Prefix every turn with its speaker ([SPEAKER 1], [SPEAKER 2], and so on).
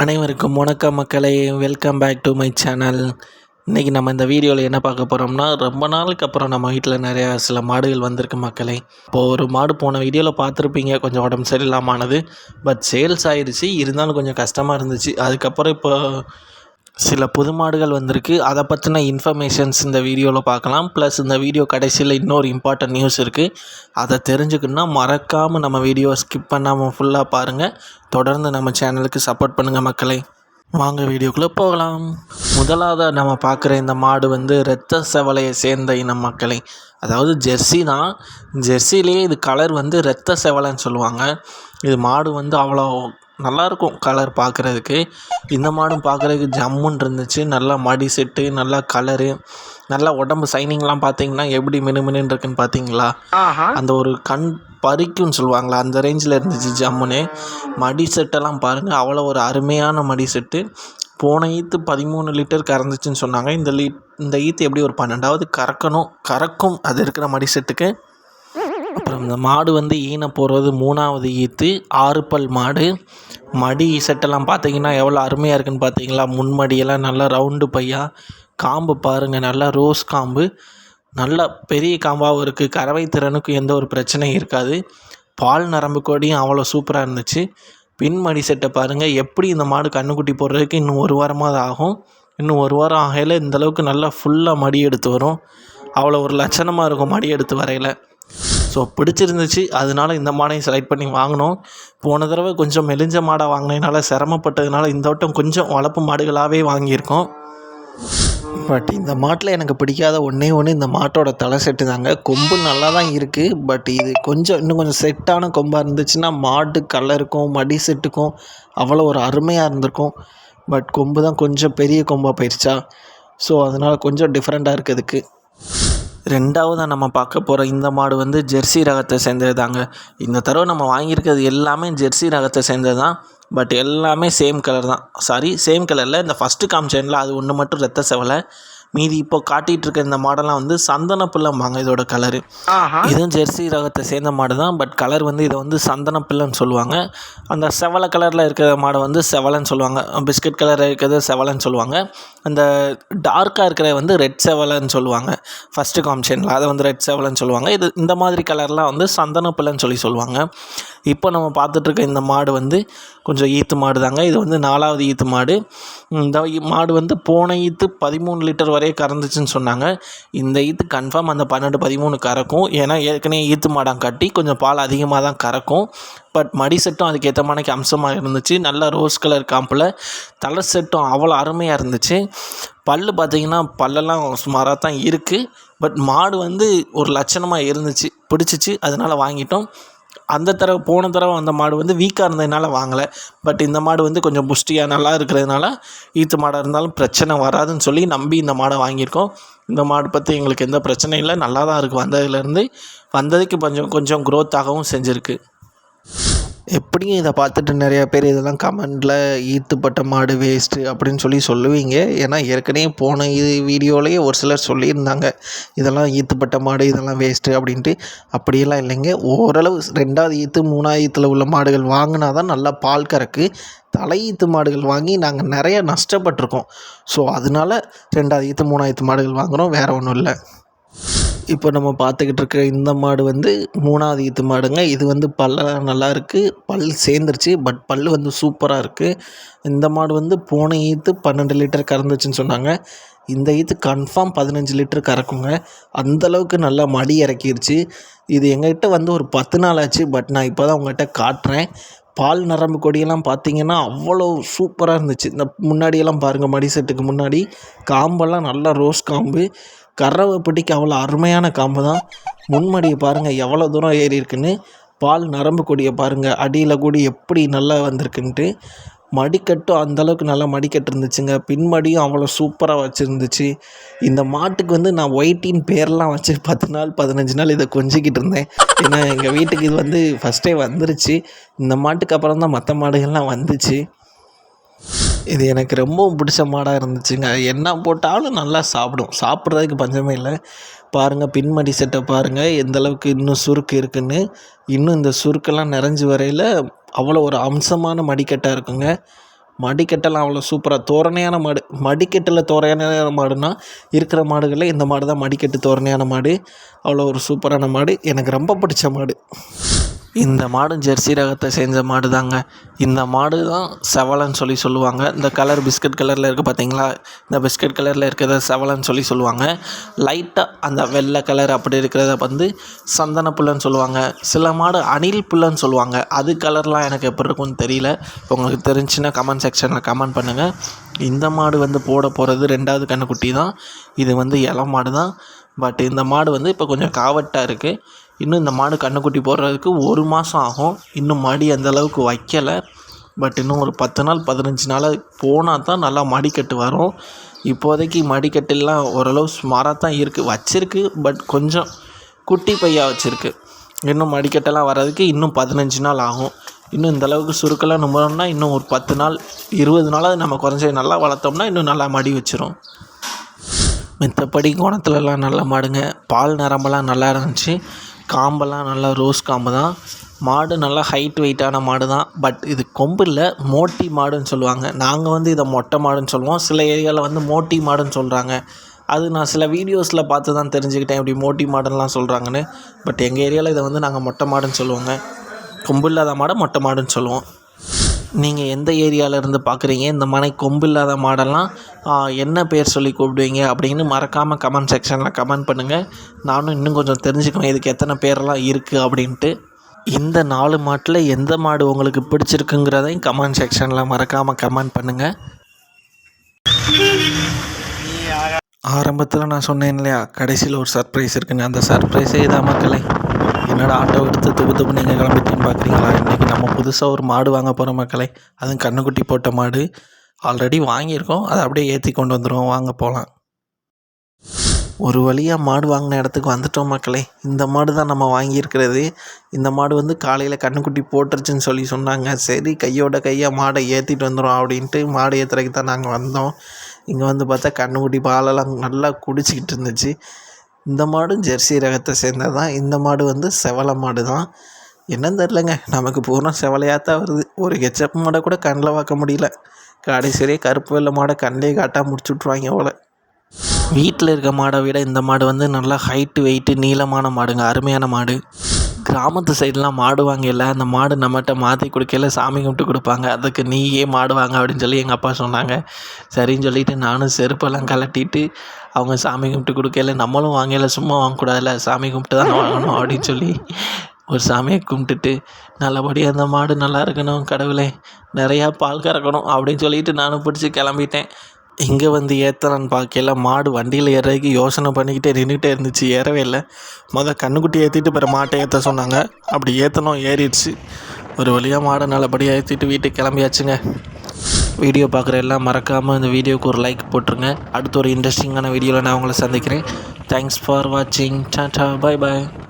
[SPEAKER 1] அனைவருக்கும் வணக்கம் மக்களே. Welcome back to my channel இன்றைக்கி நம்ம இந்த வீடியோவில் என்ன பார்க்க போகிறோம்னா ரொம்ப நாளுக்கு அப்புறம் நம்ம வீட்டில் நிறையா சில மாடுகள் வந்திருக்கு மக்களே. இப்போது ஒரு மாடு போன வீடியோவில் பார்த்துருப்பீங்க கொஞ்சம் உடம்பு சரியில்லாமானது பட் சேல்ஸ் ஆயிடுச்சு இருந்தாலும் கொஞ்சம் கஷ்டமாக இருந்துச்சு. அதுக்கப்புறம் இப்போ சில புது மாடுகள் வந்திருக்கு. அதை பற்றின இன்ஃபர்மேஷன்ஸ் இந்த வீடியோவில் பார்க்கலாம் ப்ளஸ் இந்த வீடியோ கடைசியில் இன்னொரு இம்பார்ட்டன்ட் நியூஸ் இருக்குது அதை தெரிஞ்சுக்கணுன்னா மறக்காமல் நம்ம வீடியோவை ஸ்கிப் பண்ணாமல் ஃபுல்லாக பாருங்கள் தொடர்ந்து நம்ம சேனலுக்கு சப்போர்ட் பண்ணுங்கள் மக்களை. வாங்க வீடியோக்குள்ளே போகலாம். முதலாவதாக நம்ம பார்க்குற இந்த மாடு வந்து இரத்த செவலையை சேர்ந்த இனம் மக்களே. அதாவது ஜெர்சி தான். ஜெர்சிலேயே இது கலர் வந்து இரத்த செவலைன்னு சொல்லுவாங்க. இது மாடு வந்து அவ்வளோ நல்லாயிருக்கும் கலர் பார்க்குறதுக்கு. இந்த மாடும் பார்க்குறதுக்கு ஜம்முன்னு இருந்துச்சு. நல்லா மடி செட்டு நல்லா கலரு நல்லா உடம்பு சைனிங்லாம் பார்த்தீங்கன்னா எப்படி மினுமினுன்னு இருக்குன்னு பார்த்தீங்களா? அந்த ஒரு கண் பறிக்கும்னு சொல்லுவாங்களா? அந்த ரேஞ்சில் இருந்துச்சு ஜம்முன்னு. மடி செட்டெல்லாம் பாருங்கள் அவ்வளோ ஒரு அருமையான மடி செட்டு. போன ஈத்து பதிமூணு லிட்டர் கறந்துச்சுன்னு சொன்னாங்க. இந்த லீ இந்த ஈத்து எப்படி ஒரு பன்னெண்டாவது கறக்கணும் கறக்கும் அது இருக்கிற மடி செட்டுக்கு. அப்புறம் இந்த மாடு வந்து ஈன போடுறது மூணாவது ஈத்து ஆறு பல் மாடு. மடி செட்டெல்லாம் பார்த்தீங்கன்னா எவ்வளோ அருமையாக இருக்குன்னு பார்த்தீங்களா? முன்மடியெல்லாம் நல்லா ரவுண்டு பையா. காம்பு பாருங்கள் நல்லா ரோஸ் காம்பு. நல்லா பெரிய காம்பாகவும் இருக்குது கறவை திறனுக்கும் எந்த ஒரு பிரச்சனையும் இருக்காது. பால் நரம்பு கோடியும் அவ்வளோ சூப்பராக இருந்துச்சு. பின்மடி செட்டை பாருங்கள் எப்படி இந்த மாடு கன்றுக்குட்டி போடுறதுக்கு இன்னும் ஒரு வாரமாக ஆகும். இன்னும் ஒரு வாரம் ஆகையில் இந்தளவுக்கு நல்லா ஃபுல்லாக மடி எடுத்து வரும். அவ்வளோ ஒரு லட்சணமாக இருக்கும் மடி எடுத்து வரையில். ஸோ பிடிச்சிருந்துச்சு. அதனால இந்த மாடையும் செலக்ட் பண்ணி வாங்கினோம். போன தடவை கொஞ்சம் மெலிஞ்ச மாடாக வாங்கினதுனால சிரமப்பட்டதுனால இந்த வட்டம் கொஞ்சம் வளர்ப்பு மாடுகளாகவே வாங்கியிருக்கோம். பட் இந்த மாட்டில் எனக்கு பிடிக்காத ஒன்றே ஒன்று இந்த மாட்டோட தலை செட்டு தாங்க. கொம்பு நல்லா தான் இருக்குது பட் இது கொஞ்சம் இன்னும் கொஞ்சம் செட்டான கொம்பாக இருந்துச்சுன்னா மாடு கலருக்கும் மடி செட்டுக்கும் அவ்வளோ ஒரு அருமையாக இருந்திருக்கும். பட் கொம்பு தான் கொஞ்சம் பெரிய கொம்பாக போயிடுச்சா ஸோ அதனால் கொஞ்சம் டிஃப்ரெண்ட்டாக இருக்குது அதுக்கு. ரெண்டாவதாக நம்ம பார்க்க போகிற இந்த மாடு வந்து ஜெர்சி ரகத்தை சேர்ந்தது தாங்க இந்த தடவை நம்ம வாங்கியிருக்கிறது எல்லாமே ஜெர்சி ரகத்தை சேர்ந்தது தான் பட் எல்லாமே சேம் கலர் தான். சாரி சேம் கலரில் இந்த ஃபஸ்ட்டு காமிச்சேன்ல அது ஒன்று மட்டும் ரத்த செவலை. மீதி இப்போ காட்டிகிட்டு இருக்க இந்த மாடெல்லாம் வந்து சந்தன பிள்ளைம்பாங்க இதோட கலரு. இதுவும் ஜெர்சி ரகத்தை சேர்ந்த மாடு தான் பட் கலர் வந்து இதை வந்து சந்தன பிள்ளைன்னு சொல்லுவாங்க. அந்த செவலை கலரில் இருக்கிற மாடை வந்து செவலைன்னு சொல்லுவாங்க. பிஸ்கட் கலரில் இருக்கிறது செவலைன்னு சொல்லுவாங்க. அந்த டார்க்காக இருக்கிற வந்து ரெட் செவலைன்னு சொல்லுவாங்க. ஃபஸ்ட்டு காமிச்சேனில் அதை வந்து ரெட் செவலைன்னு சொல்லுவாங்க. இது இந்த மாதிரி கலர்லாம் வந்து சந்தன பிள்ளைன்னு சொல்லி சொல்லுவாங்க. இப்போ நம்ம பார்த்துட்ருக்க இந்த மாடு வந்து கொஞ்சம் ஈத்து மாடு தாங்க இது வந்து நாலாவது ஈத்து மாடு. இந்த மாடு வந்து போன ஈத்து பதிமூணு லிட்டர் நிறைய கறந்துச்சுன்னு சொன்னாங்க. இந்த ஈத்து கன்ஃபார்ம் அந்த பன்னெண்டு பதிமூணு கறக்கும். ஏன்னா ஏற்கனவே ஈத்து மாடம் கட்டி கொஞ்சம் பால் அதிகமாக தான் கறக்கும். பட் மடி செட்டும் அதுக்கேற்ற மாதிரி அம்சமாக இருந்துச்சு. நல்ல ரோஸ் கலர் காம்பில். தலை செட்டும் அவ்வளோ அருமையாக இருந்துச்சு. பல் பார்த்திங்கன்னா பல்லெல்லாம் சுமாராக தான் இருக்குது பட் மாடு வந்து ஒரு லட்சணமாக இருந்துச்சு. பிடிச்சிச்சு. அதனால் வாங்கிட்டோம். அந்த தடவை போன தடவை அந்த மாடு வந்து வீக்காக இருந்ததுனால வாங்கலை. பட் இந்த மாடு வந்து கொஞ்சம் புஷ்டியாக நல்லா இருக்கிறதுனால ஈத்து மாடாக இருந்தாலும் பிரச்சனை வராதுன்னு சொல்லி நம்பி இந்த மாடை வாங்கியிருக்கோம். இந்த மாடு பற்றி எங்களுக்கு எந்த பிரச்சனையும் இல்லை. நல்லா தான் இருக்குது வந்ததுலேருந்து வந்ததுக்கு கொஞ்சம் கொஞ்சம் க்ரோத் ஆகவும் செஞ்சுருக்கு. எப்படியும் இதை பார்த்துட்டு நிறையா பேர் இதெல்லாம் கமெண்டில் ஈத்துப்பட்ட மாடு வேஸ்ட்டு அப்படின்னு சொல்லி சொல்லுவீங்க? ஏன்னா ஏற்கனவே போன இது வீடியோலேயே ஒரு சிலர் சொல்லியிருந்தாங்க. இதெல்லாம் ஈத்துப்பட்ட மாடு இதெல்லாம் வேஸ்ட்டு அப்படின்ட்டு. அப்படியெல்லாம் இல்லைங்க. ஓரளவு ரெண்டாவது ஈத்து மூணாவது ஈத்தில் உள்ள மாடுகள் வாங்கினா தான் நல்லா பால் கறக்கு. தலை ஈத்து மாடுகள் வாங்கி நாங்கள் நிறைய நஷ்டப்பட்டிருக்கோம். ஸோ அதனால ரெண்டாவது ஈத்து மூணாவது மாடுகள் வாங்குகிறோம் வேறு ஒன்றும் இல்லை. இப்போ நம்ம பார்த்துக்கிட்டு இருக்கிற இந்த மாடு வந்து மூணாவது ஈத்து மாடுங்க. இது வந்து பல்லெல்லாம் நல்லா இருக்குது பல் சேர்ந்துருச்சு. பட் பல் வந்து சூப்பராக இருக்குது இந்த மாடு வந்து போன ஈத்து பன்னெண்டு லிட்டர் கறந்துச்சுன்னு சொன்னாங்க. இந்த ஈத்து கன்ஃபார்ம் பதினஞ்சு லிட்டர் கறக்குங்க. அந்தளவுக்கு நல்லா மடி இறக்கிடுச்சு இது எங்ககிட்ட வந்து ஒரு பத்து நாள் ஆச்சு. பட் நான் இப்போ தான் உங்கள்கிட்ட காட்டுறேன். பால் நரம்பு கொடியெல்லாம் பார்த்தீங்கன்னா அவ்வளோ சூப்பராக இருந்துச்சு. இந்த முன்னாடியெல்லாம் பாருங்கள் மடி செட்டுக்கு முன்னாடி. காம்பெல்லாம் நல்லா ரோஸ் காம்பு. கறவை பிடிக்க அவ்வளோ அருமையான காம்பு தான். முன்மடியை பாருங்கள் எவ்வளோ தூரம் ஏறி இருக்குன்னு பால் நரம்பு கொடியை பாருங்கள் அடியில் கூடி எப்படி நல்லா வந்திருக்குன்ட்டு. மடிக்கட்டும் அந்தளவுக்கு நல்லா மடிக்கட்டு இருந்துச்சுங்க. பின்மடியும் அவ்வளோ சூப்பராக வச்சுருந்துச்சு. இந்த மாட்டுக்கு வந்து நான் ஒயிட்டின் பேர்லாம் வச்சு பத்து நாள் பதினஞ்சு நாள் இதை கொஞ்சிக்கிட்டு இருந்தேன். ஏன்னா எங்கள் வீட்டுக்கு இது வந்து ஃபஸ்ட்டே வந்துருச்சு. இந்த மாட்டுக்கு அப்புறம் தான் மற்ற மாடுகள்லாம் வந்துச்சு. இது எனக்கு ரொம்பவும் பிடிச்ச மாடாக இருந்துச்சுங்க. என்ன போட்டாலும் நல்லா சாப்பிடும். சாப்பிட்றதுக்கு பஞ்சமே இல்லை. பாருங்கள் பின்மடி செட்டை பாருங்கள் எந்தளவுக்கு இன்னும் சுருக்கு இருக்குதுன்னு இன்னும் இந்த சுருக்கெல்லாம் நிறைஞ்சி வரையில் அவ்வளோ ஒரு அம்சமான மடிக்கட்டாக இருக்குங்க. மடிக்கட்டெல்லாம் அவ்வளோ சூப்பராக தோரணையான மாடு மடிக்கட்டில் தோரணையான மாடுனா இருக்கிற மாடுகளில் இந்த மாடு தான் மடிக்கட்டு தோரணையான மாடு. அவ்வளோ ஒரு சூப்பரான மாடு. எனக்கு ரொம்ப பிடிச்ச மாடு. இந்த மாடும் ஜெர்சி ரகத்தை செஞ்ச மாடு தாங்க இந்த மாடு தான் செவலன்னு சொல்லி சொல்லுவாங்க. இந்த கலர் பிஸ்கட் கலரில் இருக்குது பார்த்தீங்களா இந்த பிஸ்கட் கலரில் இருக்கிறத செவலன்னு சொல்லி சொல்லுவாங்க. லைட்டாக அந்த வெள்ளை கலர் அப்படி இருக்கிறத வந்து சந்தன புல்லுன்னு சொல்லுவாங்க. சில மாடு அணில் புல்லுன்னு சொல்லுவாங்க. அது கலர்லாம் எனக்கு எப்படி இருக்கும்னு தெரியல. உங்களுக்கு தெரிஞ்சுன்னா கமெண்ட் செக்ஷனில் கமெண்ட் பண்ணுங்கள் இந்த மாடு வந்து போட போகிறது ரெண்டாவது கண்ணுக்குட்டி தான் இது வந்து இளம் மாடு தான் பட் இந்த மாடு வந்து இப்போ கொஞ்சம் காவட்டாக இருக்குது இன்னும் இந்த மாடு கன்றுக்குட்டி போடுறதுக்கு ஒரு மாதம் ஆகும். இன்னும் மடி அந்த அளவுக்கு வைக்கலை. பட் இன்னும் ஒரு பத்து நாள் பதினஞ்சு நாள் போனால் தான் நல்லா மடிக்கட்டு வரும். இப்போதைக்கு மடிக்கட்டுலாம் ஓரளவு சுமாராக தான் இருக்குது வச்சிருக்கு. பட் கொஞ்சம் குட்டி பையாக வச்சுருக்கு. இன்னும் மடிக்கட்டெல்லாம் வர்றதுக்கு இன்னும் பதினஞ்சு நாள் ஆகும். இன்னும் இந்த அளவுக்கு சுருக்கெல்லாம் நம்புறோம்னா இன்னும் ஒரு பத்து நாள் இருபது நாளாவது நம்ம குறைஞ்ச நல்லா வளர்த்தோம்னா இன்னும் நல்லா மடி வச்சிரும். மித்தபடி கோணத்துலலாம் நல்ல மாடுங்க. பால் நரம்பெல்லாம் நல்லா இருந்துச்சு. காம்பெல்லாம் நல்லா ரோஸ் காம்பு தான். மாடு நல்லா ஹைட் வெயிட்டான மாடு தான். பட் இது கொம்பு இல்லை மோட்டி மாடுன்னு சொல்லுவாங்க. நாங்கள் வந்து இதை மொட்டை மாடுன்னு சொல்லுவோம். சில ஏரியாவில் வந்து மோட்டி மாடுன்னு சொல்கிறாங்க அது நான் சில வீடியோஸில் பார்த்து தான் தெரிஞ்சுக்கிட்டேன் இப்படி மோட்டி மாடுலாம் சொல்கிறாங்கன்னு பட் எங்கள் ஏரியாவில் இதை வந்து நாங்கள் மொட்டை மாடுன்னு சொல்லுவோங்க. கொம்பு இல்லாத மாடை மொட்டை மாடுன்னு சொல்லுவோம். நீங்கள் எந்த ஏரியாவிலேருந்து பார்க்குறீங்க இந்த மனை கொம்பு இல்லாத மாடெல்லாம் என்ன பேர் சொல்லி கூப்பிடுவீங்க? அப்படின்னு மறக்காமல் கமெண்ட் செக்ஷனில் கமெண்ட் பண்ணுங்கள் நானும் இன்னும் கொஞ்சம் தெரிஞ்சுக்குவேன் இதுக்கு எத்தனை பேரெல்லாம் இருக்குது அப்படின்ட்டு. இந்த நாலு மாட்டில் எந்த மாடு உங்களுக்கு பிடிச்சிருக்குங்கிறதையும் கமெண்ட் செக்ஷனில் மறக்காமல் கமெண்ட் பண்ணுங்கள் ஆரம்பத்தில் நான் சொன்னேன் இல்லையா கடைசியில் ஒரு சர்ப்ரைஸ் இருக்குங்க. அந்த சர்ப்ரைஸே தான் மக்களை என்னடா ஆட்டோ எடுத்து துப்பு துப்பு நீங்கள் கிளம்பிட்டின்னு பார்க்குறீங்களா இன்றைக்கி நம்ம புதுசாக ஒரு மாடு வாங்க போகிற மக்களை. அதுவும் கண்ணுக்குட்டி போட்ட மாடு. ஆல்ரெடி வாங்கியிருக்கோம். அதை அப்படியே ஏற்றி கொண்டு வந்துடுவோம் வாங்க போகலாம் ஒரு வழியாக மாடு வாங்கின இடத்துக்கு வந்துட்டோம் மக்களே. இந்த மாடு தான் நம்ம வாங்கியிருக்கிறது. இந்த மாடு வந்து காலையில் கண்ணுக்குட்டி போட்டுருச்சுன்னு சொல்லி சொன்னாங்க. சரி கையோட கையாக மாடை ஏற்றிட்டு வந்துடும் அப்படின்ட்டு மாடு ஏற்றுறதுக்கு தான் நாங்கள் வந்தோம். இங்கே வந்து பார்த்தா கண்ணுக்குட்டி பாலெல்லாம் நல்லா குடிச்சிக்கிட்டு இருந்துச்சு. இந்த மாடும் ஜெர்சி ரகத்தை சேர்ந்தது தான் இந்த மாடு வந்து செவலை மாடு தான் என்னன்னு தெரிலங்க நமக்கு பூர்ண செவலையாக தான் வருது. ஒரு ஹெச்எப் மாடை கூட கண்ணில் பார்க்க முடியல. கடைசியிலே கருப்பு வெள்ளை மாடை கண்ணிலே காட்டாக முடிச்சு விட்ருவாங்க போல். வீட்டில் இருக்க மாடை விட இந்த மாடு வந்து நல்லா ஹைட்டு வெயிட்டு நீளமான மாடுங்க. அருமையான மாடு. கிராமத்து சைட்லாம் மாடு வாங்கல அந்த மாடு நம்மகிட்ட மாற்றி கொடுக்கல சாமி கும்பிட்டு கொடுப்பாங்க. அதுக்கு நீயே மாடு வாங்க அப்படின்னு சொல்லி எங்கள் அப்பா சொன்னாங்க. சரின்னு சொல்லிவிட்டு நானும் செருப்பெல்லாம் கலட்டிட்டு அவங்க சாமி கும்பிட்டு கொடுக்கல நம்மளும் வாங்கல சும்மா வாங்கக்கூடாதுல்ல சாமி கும்பிட்டு தான் வாங்கணும் அப்படின்னு சொல்லி ஒரு சாமியை கும்பிட்டுட்டு நல்லபடியாக அந்த மாடு நல்லா இருக்கணும் கடவுளே நிறையா பால் கறக்கணும் அப்படின்னு சொல்லிட்டு நானும் பிடிச்சி கிளம்பிட்டேன். இங்கே வந்து ஏற்றலான்னு பார்க்கல மாடு வண்டியில் ஏறதுக்கு யோசனை பண்ணிக்கிட்டே நின்றுட்டே இருந்துச்சு. ஏறவே இல்லை. மொதல் கண்ணுக்குட்டி ஏற்றிட்டு பிற மாட்டை ஏற்ற சொன்னாங்க. அப்படி ஏற்றணும் ஏறிடுச்சு. ஒரு வழியாக மாடை நல்லபடியாக ஏற்றிட்டு வீட்டுக்கு கிளம்பியாச்சுங்க. வீடியோ பார்க்குற எல்லாம் மறக்காமல் இந்த வீடியோவுக்கு ஒரு லைக் போட்டுருங்க. அடுத்து ஒரு இன்ட்ரெஸ்டிங்கான வீடியோவில் நான் உங்களை சந்திக்கிறேன். தேங்க்ஸ் ஃபார் வாட்சிங் டாட்டா பாய் பாய்